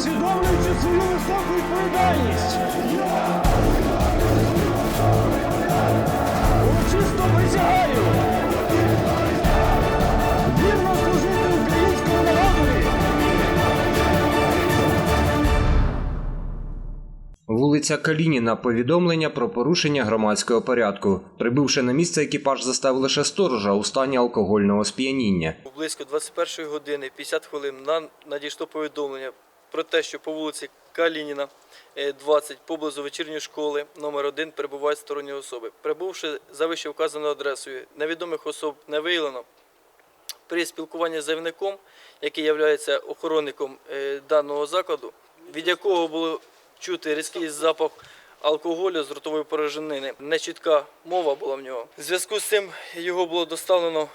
усвідомлюючи свою високу відповідальність. Урочисто присягаю. Вірно служити українському народові. Вулиця Калініна. Повідомлення про порушення громадського порядку. Прибувши на місце, екіпаж застав лише сторожа у стані алкогольного сп'яніння. Близько 21 години 50 хвилин нам надійшло повідомлення про те, що по вулиці Калініна, е, 20, поблизу вечірньої школи номер 1 перебувають сторонні особи. Прибувши за вище вказаною адресою, невідомих особ не виявлено. При спілкуванні з заявником, який є охоронником е, даного закладу, від якого було чути різкий запах алкоголю з ротової порожнини. Нечітка мова була в нього. В зв'язку з цим його було доставлено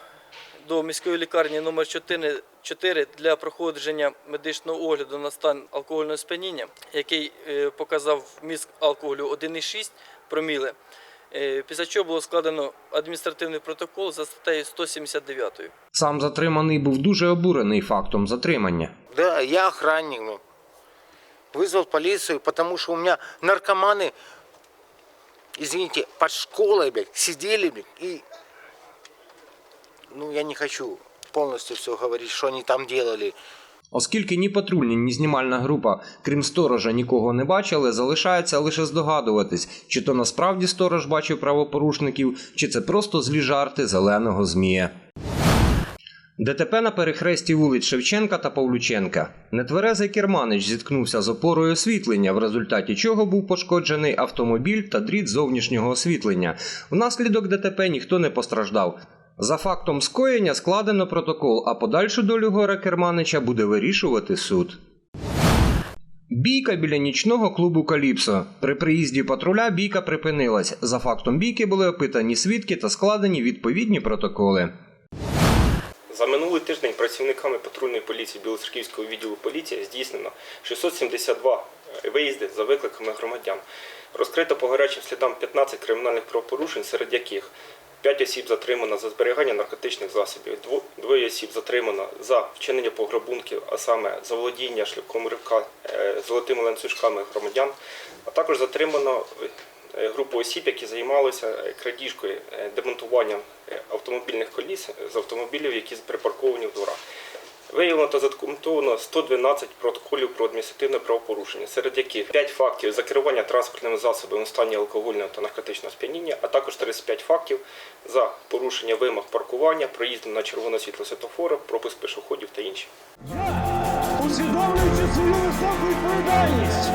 до міської лікарні номер 4 4 для проходження медичного огляду на стан алкогольного сп'яніння, який е, показав вміст алкоголю 1,6 проміли. Е, Після чого було складено адміністративний протокол за статтею 179. Сам затриманий був дуже обурений фактом затримання. Да, я охранник. ну. Вызвал полицию, потому что у меня наркоманы, извините, под школой, блядь, сидели, блядь, и... Ну, я не хочу полностью все говорить, что они там делали. Оскільки ні патрульні, ні знімальна група, крім сторожа, нікого не бачили, залишається лише здогадуватись, чи то насправді сторож бачив правопорушників, чи це просто злі жарти зеленого змія. ДТП на перехресті вулиць Шевченка та Павлюченка. Нетверезий керманич зіткнувся з опорою освітлення, в результаті чого був пошкоджений автомобіль та дріт зовнішнього освітлення. Внаслідок ДТП ніхто не постраждав. За фактом скоєння складено протокол, а подальшу долю гора Керманича буде вирішувати суд. Бійка біля нічного клубу Каліпсо. При приїзді патруля бійка припинилась. За фактом бійки були опитані свідки та складені відповідні протоколи. За минулий тиждень працівниками патрульної поліції Білоцерківського відділу поліції здійснено 672 виїзди за викликами громадян. Розкрито по гарячим слідам 15 кримінальних правопорушень, серед яких 5 осіб затримано за зберігання наркотичних засобів, дво- двоє осіб затримано за вчинення пограбунків, а саме за володіння шляхом ривка е, золотими ланцюжками громадян, а також затримано е, групу осіб, які займалися е, крадіжкою, демонтуванням автомобільних коліс з автомобілів, які припарковані в дворах. Виявлено та задокументовано 112 протоколів про адміністративне правопорушення, серед яких 5 фактів за керування транспортними засобами у стані алкогольного та наркотичного сп'яніння, а також 35 фактів за порушення вимог паркування, проїзду на червоне світло світофора, пропуск пішоходів та інші. Усвідомлюючи свою високу відповідальність.